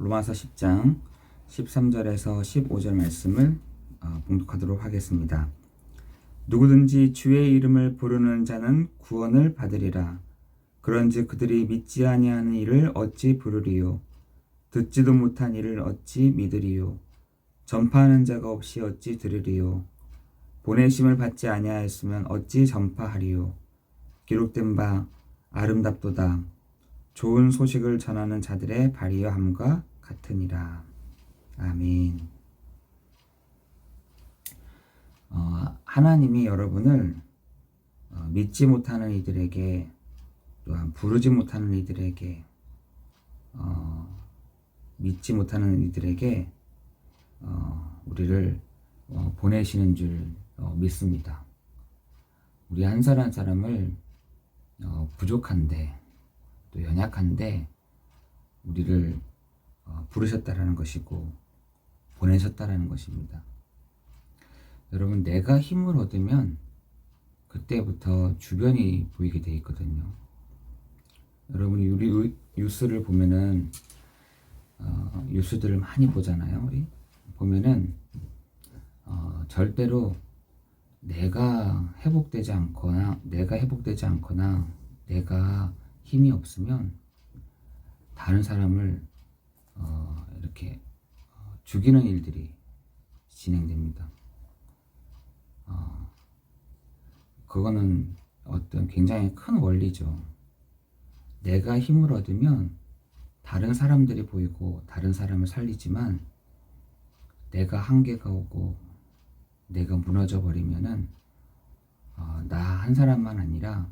로마서 10장 13절에서 15절 말씀을 어, 봉독하도록 하겠습니다. 누구든지 주의 이름을 부르는 자는 구원을 받으리라. 그런즉 그들이 믿지 아니하는 일을 어찌 부르리요? 듣지도 못한 일을 어찌 믿으리요? 전파하는 자가 없이 어찌 들으리요? 보내심을 받지 아니하였으면 어찌 전파하리요? 기록된 바 아름답도다. 좋은 소식을 전하는 자들의 발이여 함과 같으니라. 아멘. 어, 하나님이 여러분을 어, 믿지 못하는 이들에게 또한 부르지 못하는 이들에게 어, 믿지 못하는 이들에게 어, 우리를 어, 보내시는 줄 어, 믿습니다. 우리 한 사람 한 사람을 어, 부족한데 또 연약한데 우리를 어, 부르셨다라는 것이고 보내셨다라는 것입니다. 여러분 내가 힘을 얻으면 그때부터 주변이 보이게 돼 있거든요. 여러분이 우리 뉴스를 보면은 어, 뉴스들을 많이 보잖아요. 우리 보면은 어, 절대로 내가 회복되지 않거나 내가 회복되지 않거나 내가 힘이 없으면 다른 사람을 어, 이렇게 어, 죽이는 일들이 진행됩니다. 어, 그거는 어떤 굉장히 큰 원리죠. 내가 힘을 얻으면 다른 사람들이 보이고 다른 사람을 살리지만 내가 한계가 오고 내가 무너져 버리면은 어, 나 한 사람만 아니라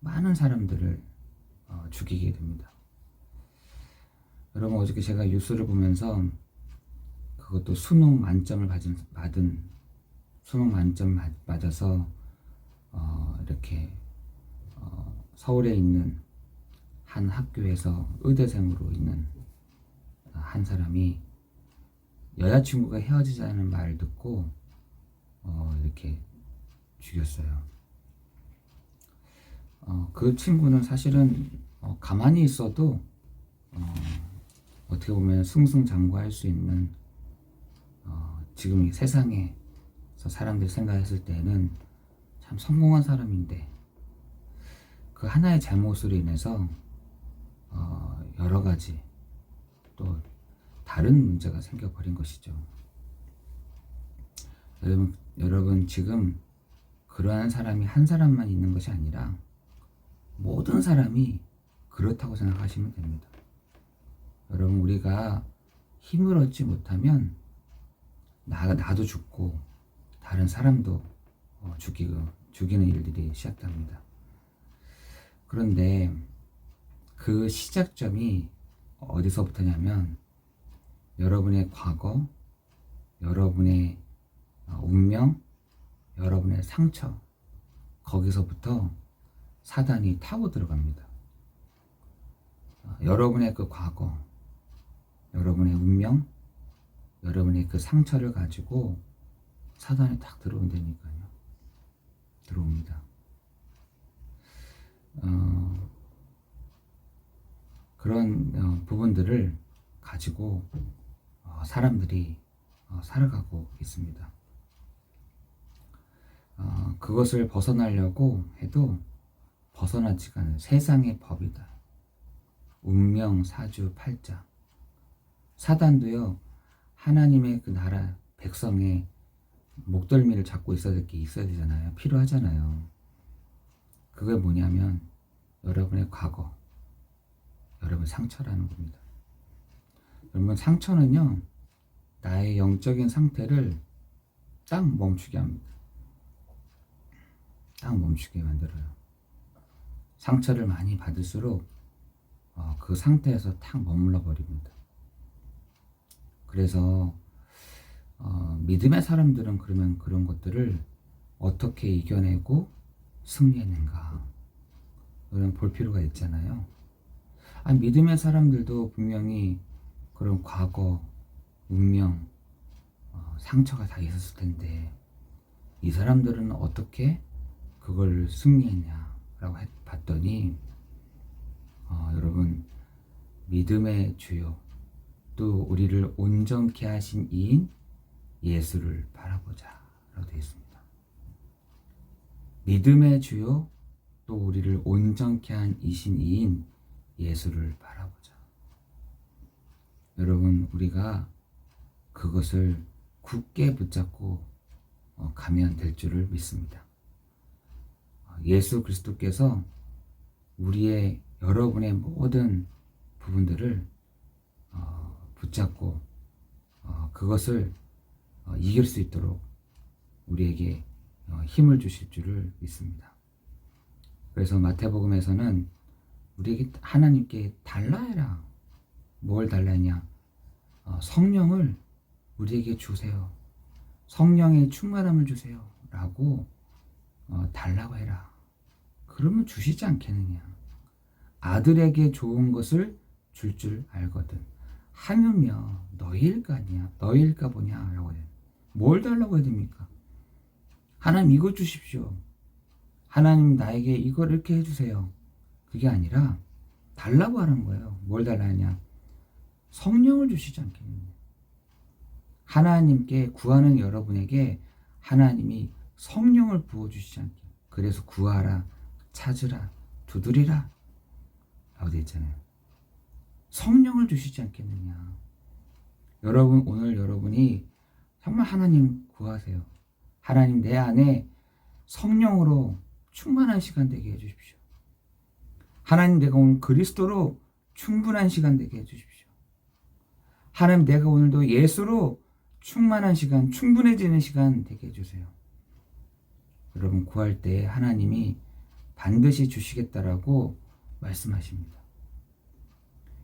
많은 사람들을 어, 죽이게 됩니다. 여러분 어저께 제가 뉴스를 보면서 그것도 수능 만점을 받은, 받은 수능 만점 맞아서 어, 이렇게 어, 서울에 있는 한 학교에서 의대생으로 있는 한 사람이 여자친구가 헤어지자는 말을 듣고 어, 이렇게 죽였어요. 어, 그 친구는 사실은 어, 가만히 있어도 어, 어떻게 보면 승승장구할 수 있는 어, 지금 이 세상에서 사람들이 생각했을 때는 참 성공한 사람인데 그 하나의 잘못으로 인해서 어, 여러 가지 또 다른 문제가 생겨버린 것이죠. 여러분, 여러분 지금 그러한 사람이 한 사람만 있는 것이 아니라 모든 사람이 그렇다고 생각하시면 됩니다. 여러분 우리가 힘을 얻지 못하면 나, 나도 죽고 다른 사람도 어, 죽이고 죽이는 일들이 시작됩니다. 그런데 그 시작점이 어디서부터냐면 여러분의 과거, 여러분의 어, 운명, 여러분의 상처 거기서부터 사단이 타고 들어갑니다. 어, 여러분의 그 과거, 여러분의 운명, 여러분의 그 상처를 가지고 사단이 딱 들어온다니까요. 들어옵니다. 어, 그런 어, 부분들을 가지고 어, 사람들이 어, 살아가고 있습니다. 어, 그것을 벗어나려고 해도 벗어나지가 않은 세상의 법이다. 운명, 사주, 팔자. 사단도요, 하나님의 그 나라, 백성의 목덜미를 잡고 있어야 될 게 있어야 되잖아요. 필요하잖아요. 그게 뭐냐면, 여러분의 과거, 여러분 상처라는 겁니다. 여러분 상처는요, 나의 영적인 상태를 딱 멈추게 합니다. 딱 멈추게 만들어요. 상처를 많이 받을수록 어, 그 상태에서 탁 머물러 버립니다. 그래서 어, 믿음의 사람들은 그러면 그런 것들을 어떻게 이겨내고 승리했는가 그런 볼 필요가 있잖아요. 아, 믿음의 사람들도 분명히 그런 과거, 운명, 어, 상처가 다 있었을 텐데 이 사람들은 어떻게 그걸 승리했냐라고 했, 봤더니 어, 여러분 믿음의 주요 또 우리를 온전케 하신 이인 예수를 바라보자 라고 되어 있습니다. 믿음의 주요 또 우리를 온전케 한 이신 이인 예수를 바라보자. 여러분 우리가 그것을 굳게 붙잡고 어, 가면 될 줄을 믿습니다. 어, 예수 그리스도께서 우리의 여러분의 모든 부분들을 어, 붙잡고 그것을 이길 수 있도록 우리에게 힘을 주실 줄을 믿습니다. 그래서 마태복음에서는 우리에게 하나님께 달라 해라. 뭘 달라냐? 성령을 우리에게 주세요. 성령의 충만함을 주세요. 라고 어, 달라고 해라. 그러면 주시지 않겠느냐. 아들에게 좋은 것을 줄줄 알거든. 하느며 너희일까 아니야. 너희일까 보냐. 라고 해요. 뭘 달라고 해야 됩니까? 하나님 이거 주십시오. 하나님 나에게 이걸 이렇게 해주세요. 그게 아니라 달라고 하는 거예요. 뭘 달라냐. 성령을 주시지 않겠느냐. 하나님께 구하는 여러분에게 하나님이 성령을 부어주시지 않게. 그래서 구하라, 찾으라, 두드리라. 라고 되어 있잖아요. 성령을 주시지 않겠느냐. 여러분, 오늘 여러분이 정말 하나님 구하세요. 하나님 내 안에 성령으로 충만한 시간 되게 해주십시오. 하나님 내가 오늘 그리스도로 충분한 시간 되게 해주십시오. 하나님 내가 오늘도 예수로 충만한 시간, 충분해지는 시간 되게 해주세요. 여러분, 구할 때 하나님이 반드시 주시겠다라고 말씀하십니다.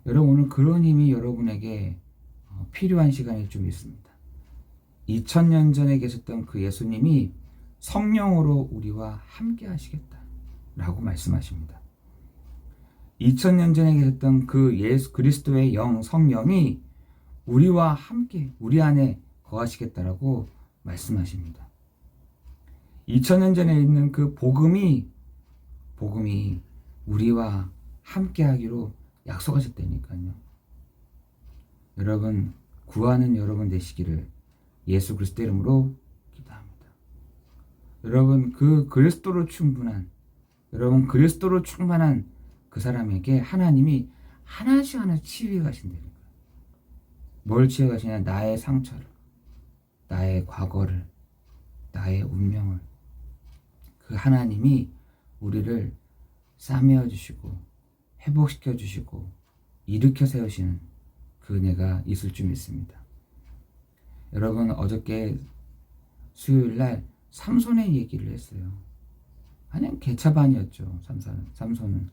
여러분, 오늘 그런 힘이 여러분에게 어, 필요한 시간이 좀 있습니다. 2000년 전에 계셨던 그 예수님이 성령으로 우리와 함께 하시겠다 라고 말씀하십니다. 2000년 전에 계셨던 그 예수 그리스도의 영 성령이 우리와 함께 우리 안에 거하시겠다라고 말씀하십니다. 2000년 전에 있는 그 복음이 복음이 우리와 함께 하기로 약속하셨다니까요. 여러분 구하는 여러분 되시기를 예수 그리스도 이름으로 기도합니다. 여러분 그 그리스도로 충분한 여러분 그리스도로 충만한 그 사람에게 하나님이 하나씩 하나씩 치유해 가신다니까. 뭘 치유해 가시냐? 나의 상처를 나의 과거를, 나의 운명을 그 하나님이 우리를 싸매어 주시고 회복시켜 주시고 일으켜 세우시는 그 은혜가 있을 줄 믿습니다. 여러분 어저께 수요일 날 삼손의 얘기를 했어요. 그냥 개차반이었죠. 삼손은. 삼손은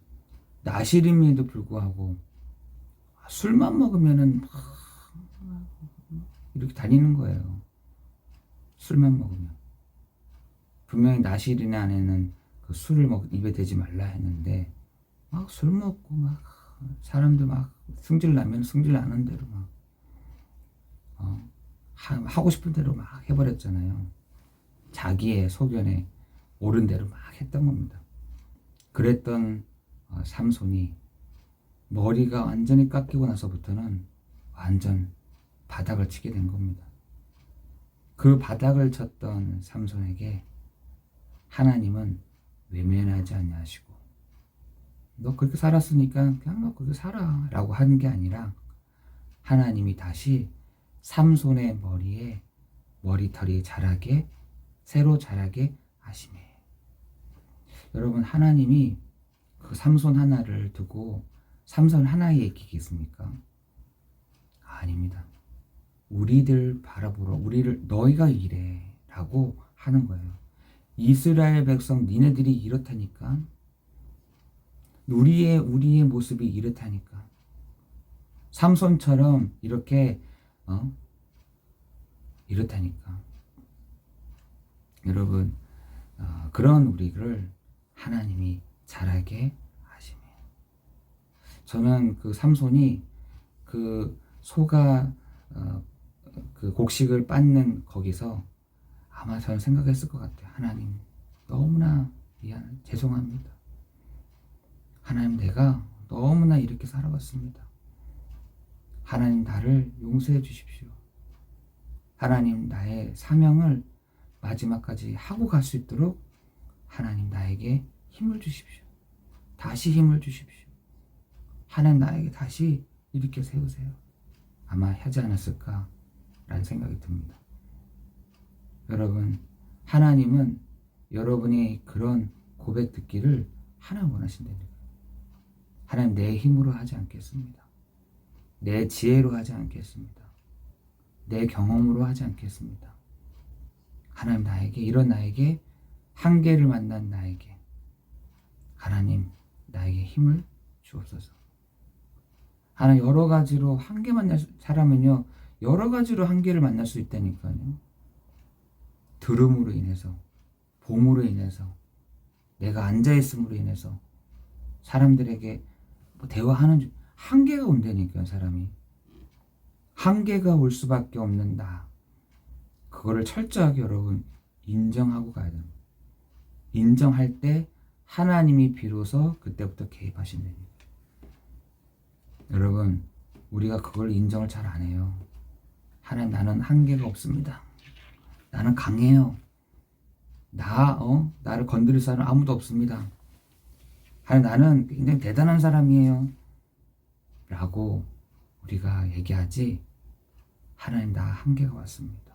나시림에도 불구하고 술만 먹으면은 막 이렇게 다니는 거예요. 술만 먹으면 분명히 나시린 안에는 그 술을 먹 입에 대지 말라 했는데 막 술 먹고 막 사람들 막 승질 나면 승질 나는 대로 막 어, 하고 싶은 대로 막 해버렸잖아요. 자기의 소견에 옳은 대로 막 했던 겁니다. 그랬던 어, 삼손이 머리가 완전히 깎이고 나서부터는 완전 바닥을 치게 된 겁니다. 그 바닥을 쳤던 삼손에게 하나님은 외면하지 않냐시고 너 그렇게 살았으니까 그냥 너 그렇게 살아 라고 하는 게 아니라 하나님이 다시 삼손의 머리에 머리털이 자라게 새로 자라게 하시네 여러분 하나님이 그 삼손 하나를 두고 삼손 하나에 얘기겠습니까? 아닙니다. 우리들 바라보러 우리를 너희가 이래라고 하는 거예요. 이스라엘 백성 니네들이 이렇다니까. 우리의 우리의 모습이 이렇다니까. 삼손처럼 이렇게 어? 이렇다니까. 여러분 어, 그런 우리를 하나님이 잘하게 하시네. 저는 그 삼손이 그 소가 어, 그 곡식을 빻는 거기서 아마 저는 생각했을 것 같아요. 하나님, 너무나 미안, 죄송합니다. 하나님, 내가 너무나 이렇게 살아왔습니다. 하나님 나를 용서해 주십시오. 하나님 나의 사명을 마지막까지 하고 갈 수 있도록 하나님 나에게 힘을 주십시오. 다시 힘을 주십시오. 하나님 나에게 다시 일으켜 세우세요. 아마 하지 않았을까라는 생각이 듭니다. 여러분, 하나님은 여러분의 그런 고백 듣기를 하나님 원하신다니까. 하나님 내 힘으로 하지 않겠습니다. 내 지혜로 하지 않겠습니다. 내 경험으로 하지 않겠습니다. 하나님 나에게 이런 나에게 한계를 만난 나에게 하나님 나에게 힘을 주옵소서. 하나님 여러 가지로 한계 만날 수- 사람은요 여러 가지로 한계를 만날 수 있다니까요. 들음으로 인해서, 봄으로 인해서, 내가 앉아 있음으로 인해서 사람들에게 뭐 대화하는 중- 한계가 온다니까요, 사람이. 한계가 올 수밖에 없는 나. 그거를 철저하게 여러분 인정하고 가야 됩니다. 인정할 때 하나님이 비로소 그때부터 개입하신답니다. 여러분, 우리가 그걸 인정을 잘 안 해요. 하나님 나는 한계가 없습니다. 나는 강해요. 나, 어, 나를 건드릴 사람 아무도 없습니다. 하나님 나는 굉장히 대단한 사람이에요. 라고 우리가 얘기하지, 하나님 나 한계가 왔습니다.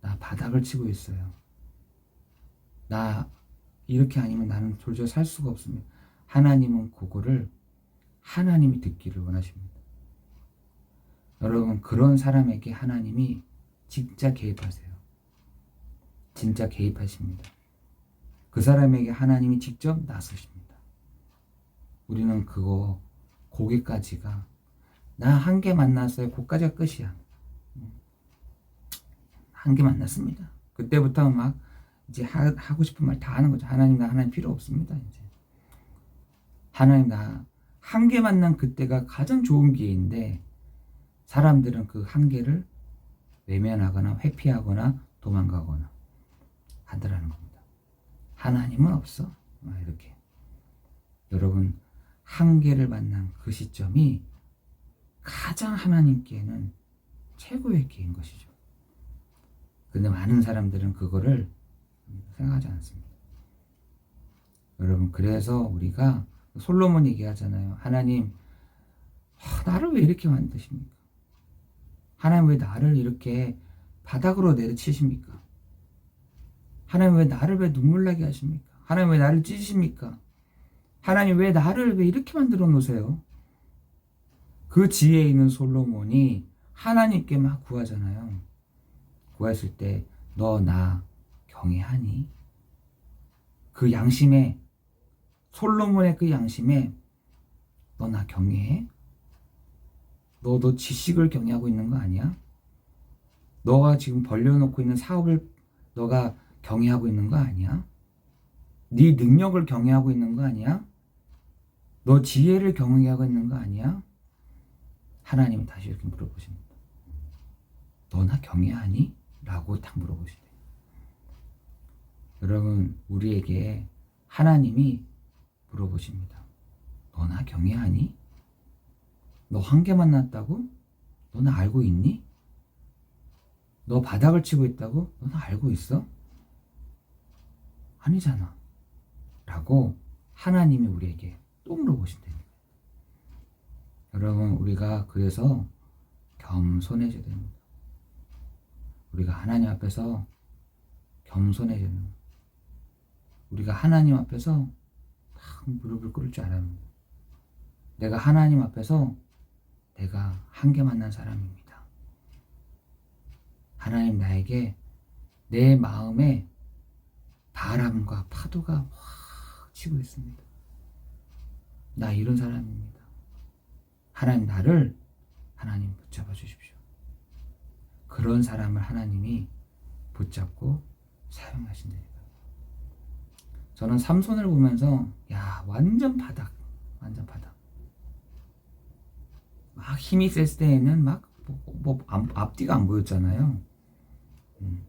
나 바닥을 치고 있어요. 나 이렇게 아니면 나는 도저히 살 수가 없습니다. 하나님은 그거를 하나님이 듣기를 원하십니다. 여러분, 그런 사람에게 하나님이 진짜 개입하세요. 진짜 개입하십니다. 그 사람에게 하나님이 직접 나서십니다. 우리는 그거, 거기까지가, 나 한 개 만났어요. 거기까지가 끝이야. 한 개 만났습니다. 그때부터 막, 이제 하, 하고 싶은 말 다 하는 거죠. 하나님, 나 하나님 필요 없습니다. 이제. 하나님, 나 한 개 만난 그때가 가장 좋은 기회인데, 사람들은 그 한계를 외면하거나 회피하거나 도망가거나. 하나님은 없어. 막 이렇게. 여러분, 한계를 만난 그 시점이 가장 하나님께는 최고의 기회인 것이죠. 근데 많은 사람들은 그거를 생각하지 않습니다. 여러분, 그래서 우리가 솔로몬 얘기하잖아요. 하나님, 아, 나를 왜 이렇게 만드십니까? 하나님 왜 나를 이렇게 바닥으로 내려치십니까? 하나님 왜 나를 왜 눈물 나게 하십니까? 하나님 왜 나를 찢으십니까? 하나님 왜 나를 왜 이렇게 만들어 놓으세요? 그 지혜에 있는 솔로몬이 하나님께 막 구하잖아요. 구했을 때 너 나 경외하니? 그 양심에 솔로몬의 그 양심에 너 나 경외해? 너, 너 지식을 경외하고 있는 거 아니야? 너가 지금 벌려놓고 있는 사업을 너가 경외하고 있는 거 아니야? 네 능력을 경외하고 있는 거 아니야? 너 지혜를 경외하고 있는 거 아니야? 하나님이 다시 이렇게 물어보십니다. 너나 경외하니? 라고 딱 물어보시대요. 여러분, 우리에게 하나님이 물어보십니다. 너나 경외하니? 너 한 개 만났다고? 너는 알고 있니? 너 바닥을 치고 있다고? 너는 알고 있어? 아니잖아. 라고 하나님이 우리에게 또 물어보신다니까. 여러분, 우리가 그래서 겸손해져야 됩니다. 우리가 하나님 앞에서 겸손해져야 됩니다. 우리가 하나님 앞에서 딱 무릎을 꿇을 줄 알아야 합니다. 내가 하나님 앞에서 내가 한계 만난 사람입니다. 하나님 나에게 내 마음에 바람과 파도가 확 치고 있습니다. 나 이런 사람입니다. 하나님 나를 하나님 붙잡아 주십시오. 그런 사람을 하나님이 붙잡고 사용하신다니까. 저는 삼손을 보면서 야 완전 바닥, 완전 바닥. 막 힘이 셌을 때에는 막 뭐, 뭐 앞- 앞뒤가 안 보였잖아요. 음.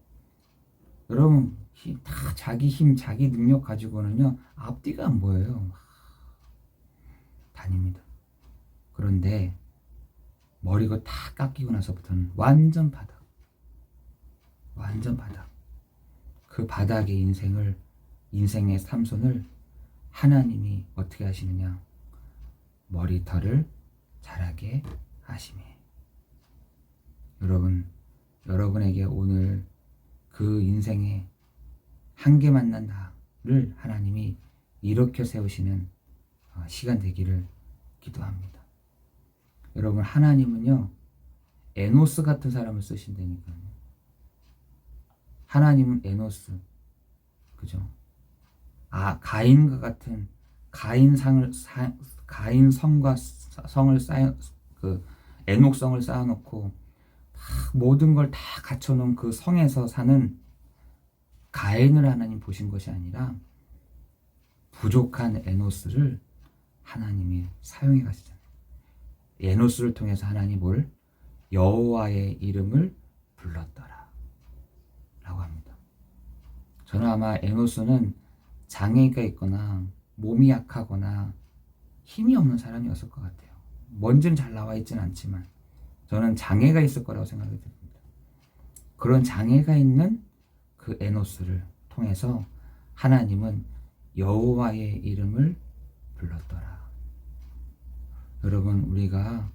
여러분 힘, 다 자기 힘, 자기 능력 가지고는요 앞뒤가 안 보여요. 막 다닙니다. 그런데 머리가 다 깎이고 나서부터는 완전 바닥. 완전 바닥. 그 바닥의 인생을 인생의 삼손을 하나님이 어떻게 하시느냐? 머리털을 자라게 하심에. 여러분, 여러분에게 오늘 그 인생의 한계 만난 나를 하나님이 일으켜 세우시는 어, 시간 되기를 기도합니다. 여러분, 하나님은요, 에노스 같은 사람을 쓰신다니까요. 하나님은 에노스, 그죠? 아, 가인과 같은 가인 상을 사, 가인 성과 사- 성을 쌓여 그 에녹성을 쌓아놓고 다 모든 걸 다 갖춰놓은 그 성에서 사는 가인을 하나님 보신 것이 아니라 부족한 에노스를 하나님이 사용해 가시잖아요. 에노스를 통해서 하나님 뭘 여호와의 이름을 불렀더라 라고 합니다. 저는 아마 에노스는 장애가 있거나 몸이 약하거나 힘이 없는 사람이었을 것 같아요. 뭔지는 잘 나와 있지는 않지만 저는 장애가 있을 거라고 생각이 듭니다. 그런 장애가 있는 그 에노스를 통해서 하나님은 여호와의 이름을 불렀더라. 여러분 우리가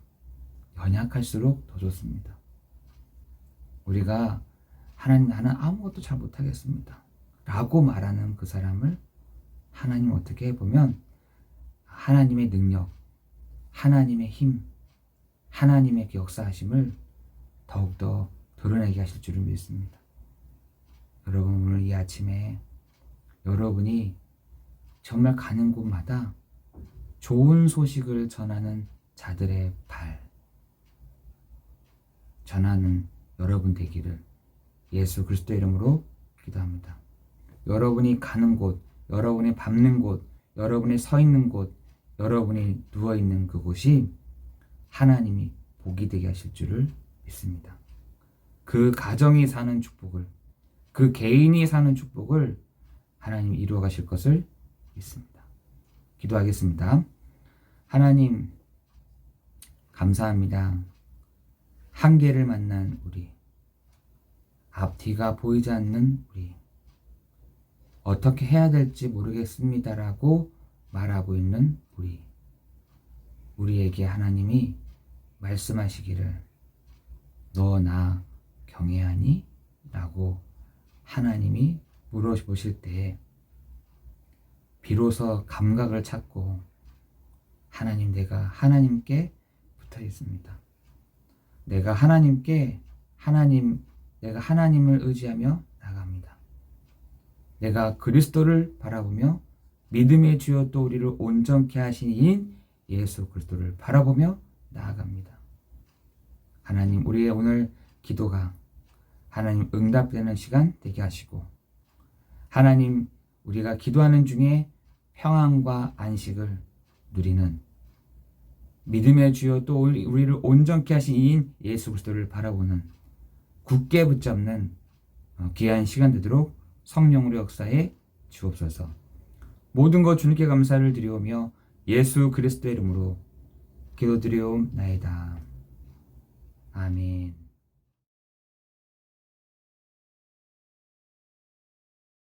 연약할수록 더 좋습니다. 우리가 하나님 나는 아무것도 잘 못하겠습니다. 라고 말하는 그 사람을 하나님 어떻게 해보면 하나님의 능력, 하나님의 힘, 하나님의 역사하심을 더욱더 드러내게 하실 줄을 믿습니다. 여러분 오늘 이 아침에 여러분이 정말 가는 곳마다 좋은 소식을 전하는 자들의 발 전하는 여러분 되기를 예수 그리스도 이름으로 기도합니다. 여러분이 가는 곳, 여러분이 밟는 곳, 여러분이 서 있는 곳, 여러분이 누워 있는 그곳이 하나님이 복이 되게 하실 줄을 믿습니다. 그 가정이 사는 축복을, 그 개인이 사는 축복을 하나님 이루어 가실 것을 믿습니다. 기도하겠습니다. 하나님, 감사합니다. 한계를 만난 우리, 앞뒤가 보이지 않는 우리, 어떻게 해야 될지 모르겠습니다라고 말하고 있는 우리. 우리에게 하나님이 말씀하시기를 너 나 경외하니? 라고 하나님이 물어보실 때 비로소 감각을 찾고 하나님 내가 하나님께 붙어 있습니다. 내가 하나님께 하나님 내가 하나님을 의지하며 나갑니다. 내가 그리스도를 바라보며 믿음의 주여 또 우리를 온전케 하신 이인 예수 그리스도를 바라보며 나아갑니다. 하나님 우리의 오늘 기도가 하나님 응답되는 시간 되게 하시고 하나님 우리가 기도하는 중에 평안과 안식을 누리는 믿음의 주여 또 우리를 온전케 하신 이인 예수 그리스도를 바라보는 굳게 붙잡는 어, 귀한 시간 되도록 성령으로 역사에 주옵소서. 모든 것 주님께 감사를 드리오며 예수 그리스도의 이름으로 기도드리옵나이다. 아멘.